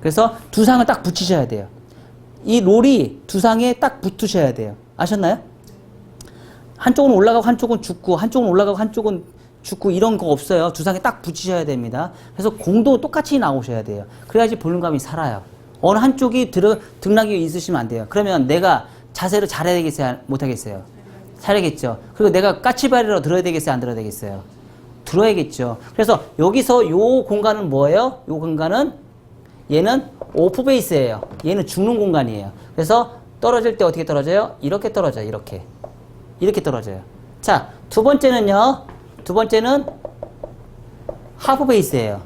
그래서 두 상을 딱 붙이셔야 돼요. 이 롤이 두 상에 딱 붙으셔야 돼요. 아셨나요? 한쪽은 올라가고 한쪽은 죽고 한쪽은 올라가고 한쪽은 죽고 이런 거 없어요. 두 상에 딱 붙이셔야 됩니다. 그래서 공도 똑같이 나오셔야 돼요. 그래야지 볼륨감이 살아요. 어느 한쪽이 들어, 등락이 있으시면 안 돼요. 그러면 내가 자세를 잘해야 되겠어요? 못하겠어요? 잘하겠죠. 그리고 내가 까치발이라도 들어야 되겠어요? 안 들어야 되겠어요? 들어야겠죠. 그래서 여기서 요 공간은 뭐예요? 요 공간은 얘는 오프 베이스예요. 얘는 죽는 공간이에요. 그래서 떨어질 때 어떻게 떨어져요? 이렇게 떨어져요. 이렇게. 이렇게 떨어져요. 자, 두 번째는요. 두 번째는 하프 베이스예요.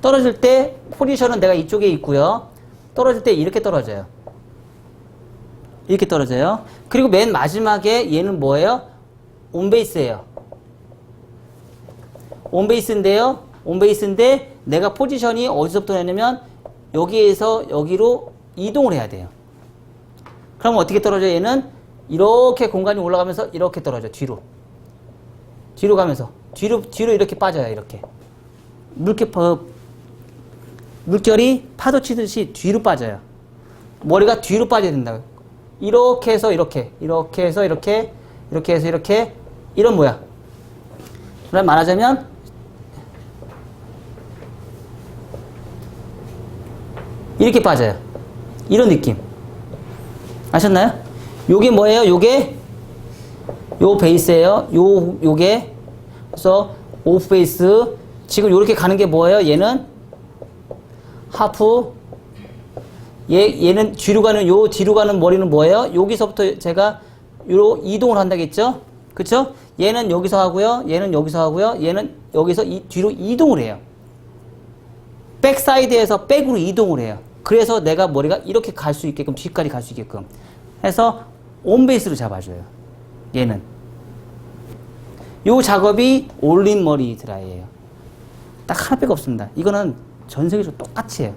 떨어질 때 포지션은 내가 이쪽에 있고요. 떨어질 때 이렇게 떨어져요. 이렇게 떨어져요. 그리고 맨 마지막에 얘는 뭐예요? 온베이스예요. 온베이스인데요. 온베이스인데 내가 포지션이 어디서부터 되냐면 여기에서 여기로 이동을 해야 돼요. 그럼 어떻게 떨어져요? 얘는 이렇게 공간이 올라가면서 이렇게 떨어져 뒤로. 뒤로 가면서 뒤로 뒤로 이렇게 빠져요. 이렇게. 물결 파- 물결이 파도 치듯이 뒤로 빠져요. 머리가 뒤로 빠져야 된다고. 이렇게 해서 이렇게, 이렇게 해서 이렇게, 이렇게 해서 이렇게, 이런 모양. 그럼 말하자면, 이렇게 빠져요. 이런 느낌. 아셨나요? 요게 뭐예요? 요게, 요 베이스예요. 요, 요게. 그래서 오프 베이스. 지금 요렇게 가는 게 뭐예요? 얘는 하프, 얘, 얘는 뒤로 가는, 요 뒤로 가는 머리는 뭐예요? 여기서부터 제가 요 이동을 한다겠죠? 그쵸? 얘는 여기서 하고요. 얘는 여기서 하고요. 얘는 여기서 이, 뒤로 이동을 해요. 백사이드에서 백으로 이동을 해요. 그래서 내가 머리가 이렇게 갈 수 있게끔, 뒤까지 갈 수 있게끔 해서 온베이스로 잡아줘요. 얘는. 요 작업이 올린 머리 드라이예요. 딱 하나 빼고 없습니다. 이거는 전 세계적으로 똑같이 해요.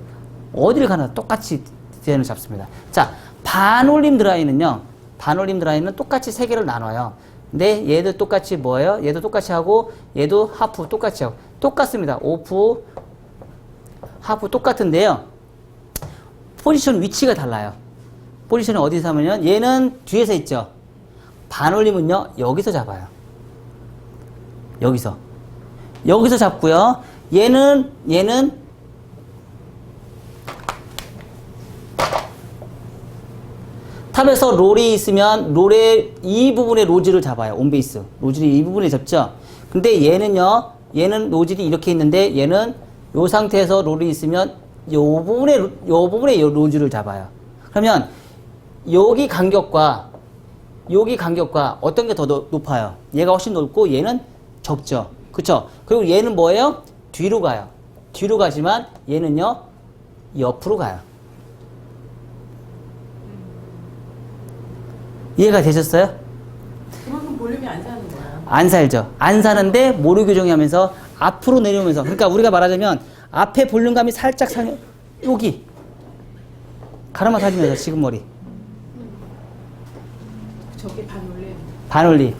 어디를 가나 똑같이 디자인을 잡습니다. 자, 반올림 드라이는요. 반올림 드라이는 똑같이 세 개를 나눠요. 근데 얘도 똑같이 뭐예요? 얘도 똑같이 하고 얘도 하프 똑같이 하고 똑같습니다. 오프 하프 똑같은데요. 포지션 위치가 달라요. 포지션이 어디서 하면요? 얘는 뒤에서 있죠. 반올림은요. 여기서 잡아요. 여기서. 여기서 잡고요. 얘는 얘는 탑에서 롤이 있으면 롤의 이 부분의 로즈를 잡아요. 온베이스. 로즈를 이 부분에 잡죠. 근데 얘는요. 얘는 로즈이 이렇게 있는데 얘는 요 상태에서 롤이 있으면 요 부분에 요 부분에 요 로즈를 잡아요. 그러면 여기 간격과 여기 간격과 어떤 게 더 높아요? 얘가 훨씬 높고 얘는 적죠. 그쵸? 그리고 얘는 뭐예요? 뒤로 가요. 뒤로 가지만 얘는요, 옆으로 가요. 이해가 되셨어요? 그만큼 볼륨이 안 사는 거야. 안 살죠. 안 사는데 모류 교정하면서 앞으로 내려오면서 그러니까 우리가 말하자면 앞에 볼륨감이 살짝 상해 여기. 가르마 다지면서 지금 머리. 저게 반올림. 반올리.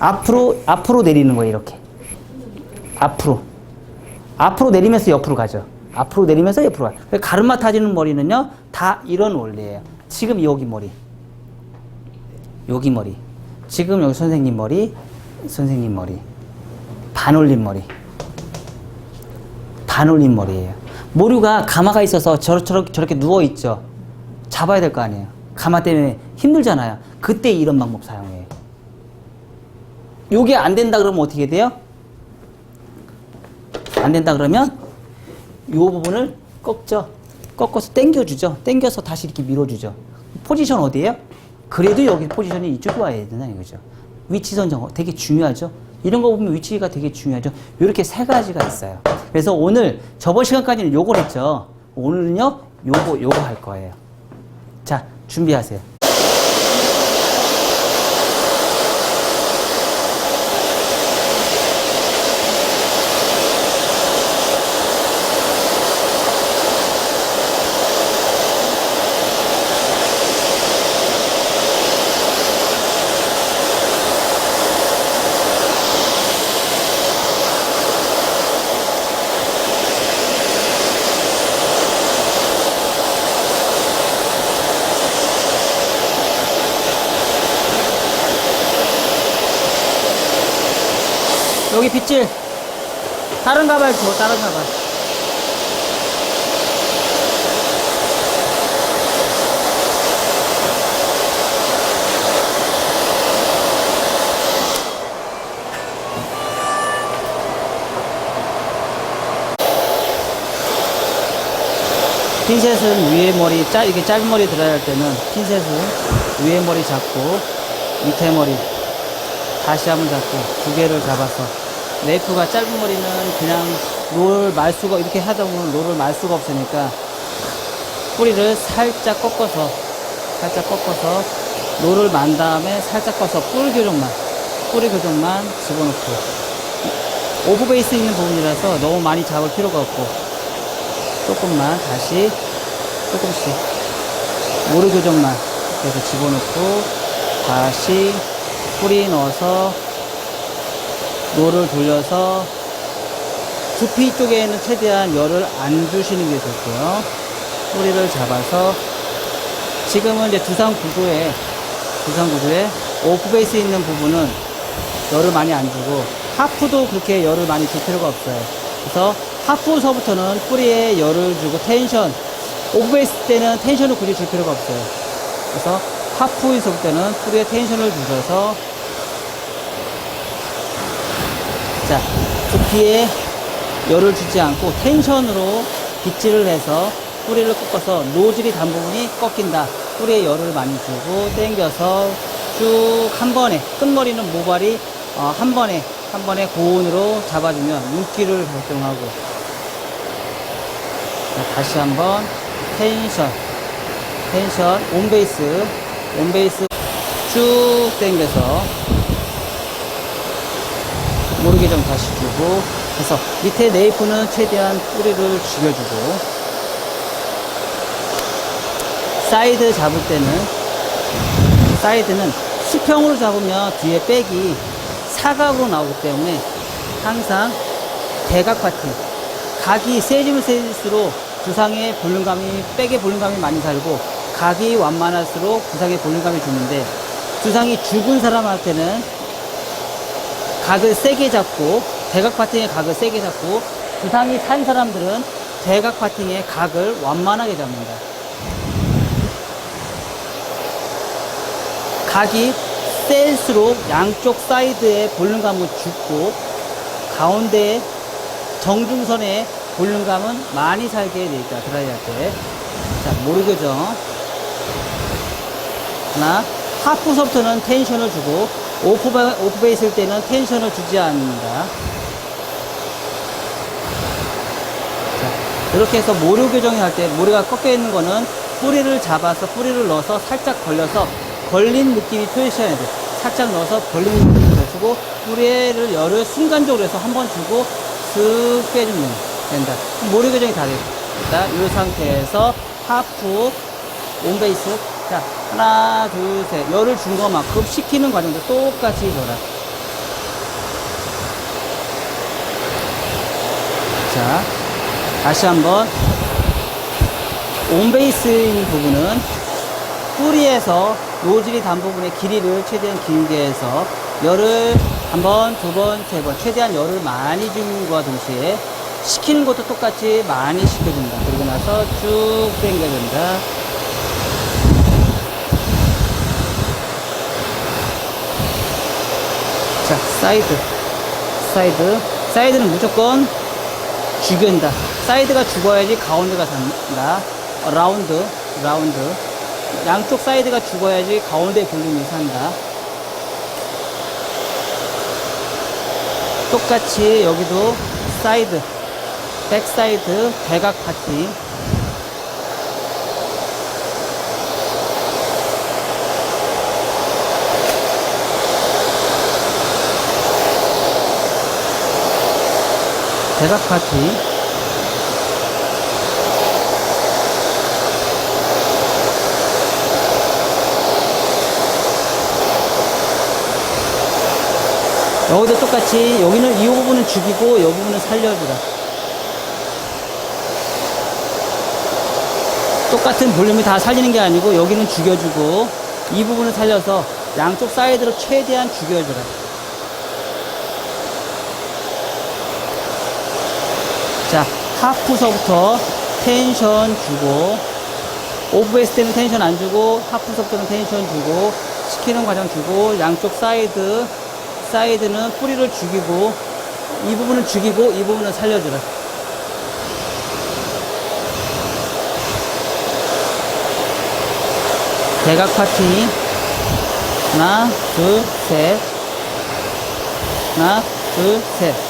앞으로 앞으로 내리는 거예요 이렇게. 앞으로. 앞으로 내리면서 옆으로 가죠. 앞으로 내리면서 옆으로 그러니까 가르마 타지는 머리는요 다 이런 원리예요. 지금 여기 머리. 여기 머리. 지금 여기 선생님 머리 선생님 머리. 반올림 머리 반올림 머리예요 모류가 가마가 있어서 저렇게 저렇게 누워 있죠 잡아야 될 거 아니에요 가마 때문에 힘들잖아요 그때 이런 방법 사용해요 요게 안 된다 그러면 어떻게 돼요? 안 된다 그러면 요 부분을 꺾죠. 꺾어서 당겨주죠. 당겨서 다시 이렇게 밀어주죠. 포지션 어디에요? 그래도 여기 포지션이 이쪽으로 와야 되나 이거죠. 위치 선정 되게 중요하죠. 이런 거 보면 위치가 되게 중요하죠. 이렇게 세 가지가 있어요. 그래서 오늘 저번 시간까지는 요걸 했죠. 오늘은요 요거 요거 할 거예요. 자 준비하세요. 여기 빗질. 다른 가발 줘, 다른 가발. 핀셋은 위에 머리, 짧, 이게 짧은 머리 들어야 할 때는 핀셋은 위에 머리 잡고 밑에 머리 다시 한번 잡고 두 개를 잡아서 레이프가 짧은 머리는 그냥 롤 말 수가 이렇게 하다 보면 롤을 말 수가 없으니까 뿌리를 살짝 꺾어서 살짝 꺾어서 롤을 만 다음에 살짝 꺼서 뿔 교정만 뿌리 교정만 집어넣고. 오브 베이스 있는 부분이라서 너무 많이 잡을 필요가 없고 조금만 다시 조금씩 모르 교정만 이렇게 집어넣고 다시 뿌리 넣어서 노를 돌려서 두피 쪽에는 최대한 열을 안 주시는 게 좋고요. 뿌리를 잡아서 지금은 이제 두상 구조에 두상 구조에 오프 베이스 있는 부분은 열을 많이 안 주고 하프도 그렇게 열을 많이 줄 필요가 없어요. 그래서 하프서부터는 뿌리에 열을 주고 텐션 오프 베이스 때는 텐션을 굳이 줄 필요가 없어요. 그래서 하프에서부터는 뿌리에 텐션을 주셔서 자, 두피에 열을 주지 않고 텐션으로 빗질을 해서 뿌리를 꺾어서 노즐이 단 부분이 꺾인다. 뿌리에 열을 많이 주고 당겨서 쭉 한 번에 끝머리는 모발이 어, 한 번에 한 번에 고온으로 잡아주면 윤기를 발동하고 자, 다시 한번 텐션 텐션 온베이스 온베이스 쭉 당겨서 모르게 좀 다시 주고 해서 밑에 네이프는 최대한 뿌리를 죽여주고 사이드 잡을 때는 사이드는 수평으로 잡으면 뒤에 백이 사각으로 나오기 때문에 항상 대각 파팅 각이 세지면 세질수록 두상의 볼륨감이 백의 볼륨감이 많이 살고 각이 완만할수록 두상의 볼륨감이 주는데 두상이 죽은 사람한테는 각을 세게 잡고 대각 파팅의 각을 세게 잡고 두상이 산 사람들은 대각 파팅의 각을 완만하게 잡는다. 각이 셀수록 양쪽 사이드의 볼륨감은 죽고 가운데 정중선의 볼륨감은 많이 살게 돼 있다. 드라이 할 때. 자, 모르 교정. 하나. 하프서부터는 텐션을 주고 오프베, 오프베이스일 때는 텐션을 주지 않는다. 자, 이렇게 해서 모류 교정을 할 때 모래가 꺾여 있는 거는 뿌리를 잡아서 뿌리를 넣어서 살짝 걸려서 걸린 느낌이 표시해야 돼. 살짝 넣어서 걸린 느낌을 주고 뿌리를 열을 순간적으로 해서 한 번 주고 슥 빼주면 된다. 모류 교정이 다 됐다. 이 상태에서 하프 온베이스 자 하나 둘 셋 열을 준 것만큼 식히는 과정도 똑같이 줘라 자 다시 한번 온베이스인 부분은 뿌리에서 노즐이 단 부분의 길이를 최대한 길게 해서 열을 한 번, 두 번, 세 번 최대한 열을 많이 주는 것과 동시에 식히는 것도 똑같이 많이 식혀준다. 그리고 나서 쭉 당겨준다. 자, 사이드. 사이드. 사이드는 무조건 죽인다. 사이드가 죽어야지 가운데가 산다. 어, 라운드. 라운드. 양쪽 사이드가 죽어야지 가운데 볼륨이 산다. 똑같이 여기도 사이드, 백사이드, 대각 파팅. 대각 파티. 여기도 똑같이 여기는 이 부분은 죽이고 이 부분은 살려주라 똑같은 볼륨이 다 살리는 게 아니고 여기는 죽여주고 이 부분을 살려서 양쪽 사이드로 최대한 죽여주라 자, 하프서부터 텐션 주고, 오브베이스 때는 텐션 안 주고, 하프서부터는 텐션 주고, 시키는 과정 주고, 양쪽 사이드, 사이드는 뿌리를 죽이고, 이 부분은 죽이고, 이 부분은 살려주라. 대각 파티. 하나, 둘, 셋. 하나, 둘, 셋.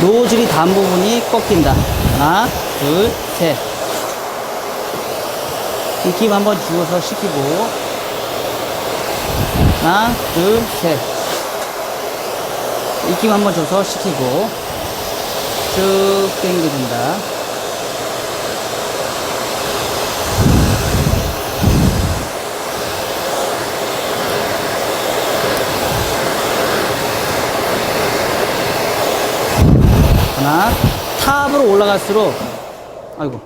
노즐이 단 부분이 꺾인다. 하나, 둘, 셋. 익힘 한번 주어서 시키고. 하나, 둘, 셋. 익힘 한번 줘서 시키고. 쭉 당겨준다. 하나, 탑으로 올라갈수록, 아이고.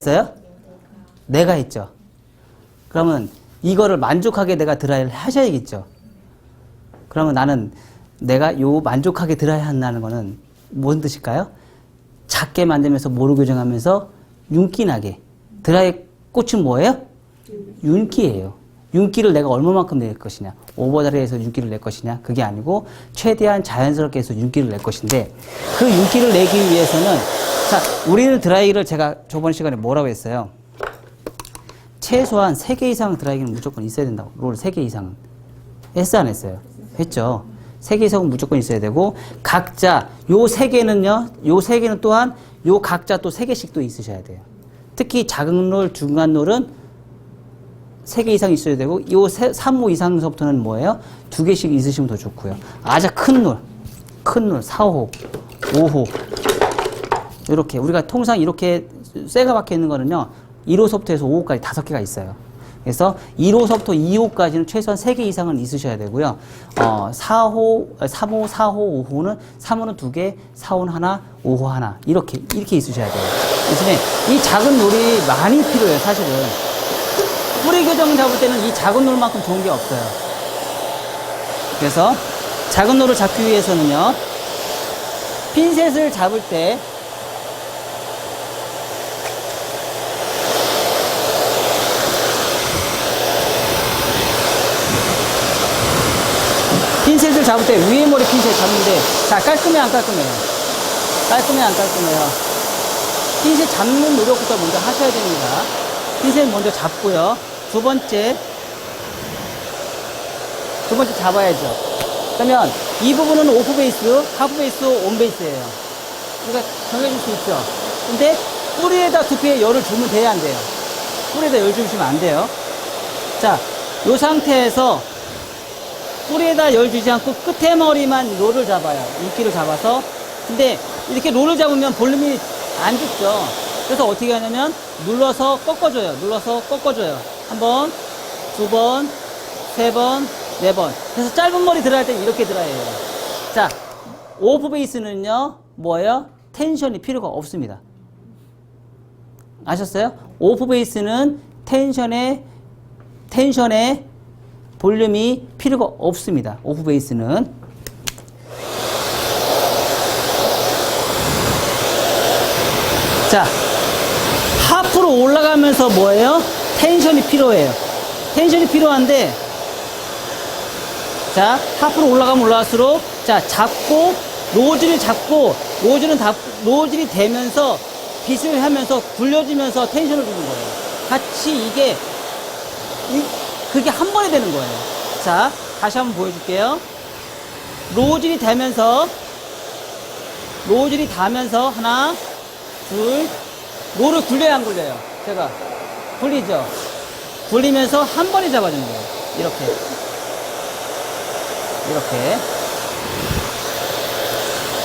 있어요? 내가 했죠. 그러면 이거를 만족하게 내가 드라이를 하셔야겠죠. 그러면 나는 내가 요 만족하게 드라이 한다는 거는 뭔 뜻일까요? 작게 만들면서 모루 교정하면서 윤기 나게. 드라이 꽃은 뭐예요? 윤기예요. 윤기를 내가 얼마만큼 낼 것이냐. 오버드라이에서 윤기를 낼 것이냐. 그게 아니고 최대한 자연스럽게 해서 윤기를 낼 것인데 그 윤기를 내기 위해서는 자, 우리는 드라이기를 제가 저번 시간에 뭐라고 했어요? 최소한 3개 이상 드라이기는 무조건 있어야 된다고. 롤 3개 이상은. 했어 안 했어요? 했죠. 세개 이상은 무조건 있어야 되고 각자 요세 개는요. 요세 개는 또한 요 각자 또세 개씩 또 있으셔야 돼요. 특히 작은 롤, 중간 롤은 세 개 이상 있어야 되고 요 3호 이상서부터는 뭐예요? 두 개씩 있으시면 더 좋고요. 아주 큰 롤, 큰 롤, 4호, 5호 이렇게 우리가 통상 이렇게 쇠가 박혀 있는 거는요. 1호서부터 해서 5호까지 다섯 개가 있어요. 그래서 1호서부터 2호까지는 최소한 3개 이상은 있으셔야 되고요. 어, 4호, 3호, 4호, 5호는 3호는 2개, 4호는 하나, 5호 하나. 이렇게, 이렇게 있으셔야 돼요. 대신에 이 작은 놀이 많이 필요해요, 사실은. 뿌리 교정 잡을 때는 이 작은 놀만큼 좋은 게 없어요. 그래서 작은 놀을 잡기 위해서는요. 핀셋을 잡을 때 핀셋을 잡을 때 위에 머리 핀셋 잡는데 자 깔끔해 안 깔끔해요? 깔끔해 안 깔끔해요? 핀셋 잡는 노력부터 먼저 하셔야 됩니다. 핀셋 먼저 잡고요. 두 번째 두 번째 잡아야죠. 그러면 이 부분은 오프 베이스, 하프 베이스, 온 베이스예요. 그러니까 정해줄 수 있죠. 근데 뿌리에다 두피에 열을 주면 돼야 안 돼요. 뿌리에다 열 주시면 안 돼요. 자, 이 상태에서 뿌리에다 열 주지 않고 끝에 머리만 롤을 잡아요. 인기를 잡아서. 근데 이렇게 롤을 잡으면 볼륨이 안 죽죠. 그래서 어떻게 하냐면 눌러서 꺾어줘요. 눌러서 꺾어줘요. 한 번, 두 번, 세 번, 네 번. 그래서 짧은 머리 들어갈 때 이렇게 들어야 해요 자, 오프 베이스는요, 뭐예요? 텐션이 필요가 없습니다. 아셨어요? 오프 베이스는 텐션에, 텐션에 볼륨이 필요가 없습니다. 오프 베이스는. 자, 하프로 올라가면서 뭐예요? 텐션이 필요해요. 텐션이 필요한데, 자, 하프로 올라가면 올라갈수록, 자, 잡고, 노즐을 잡고, 노즐은 다, 노즐이 되면서, 빗을 하면서, 굴려지면서 텐션을 주는 거예요. 같이 이게, 이, 그게 한 번에 되는 거예요. 자, 다시 한번 보여줄게요. 노즐이 되면서, 노즐이 닿으면서, 하나, 둘, 노를 굴려야 안 굴려요? 제가. 굴리죠? 굴리면서 한 번에 잡아주는 거예요. 이렇게. 이렇게.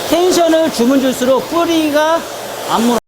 텐션을 주면 줄수록 뿌리가 안 물어.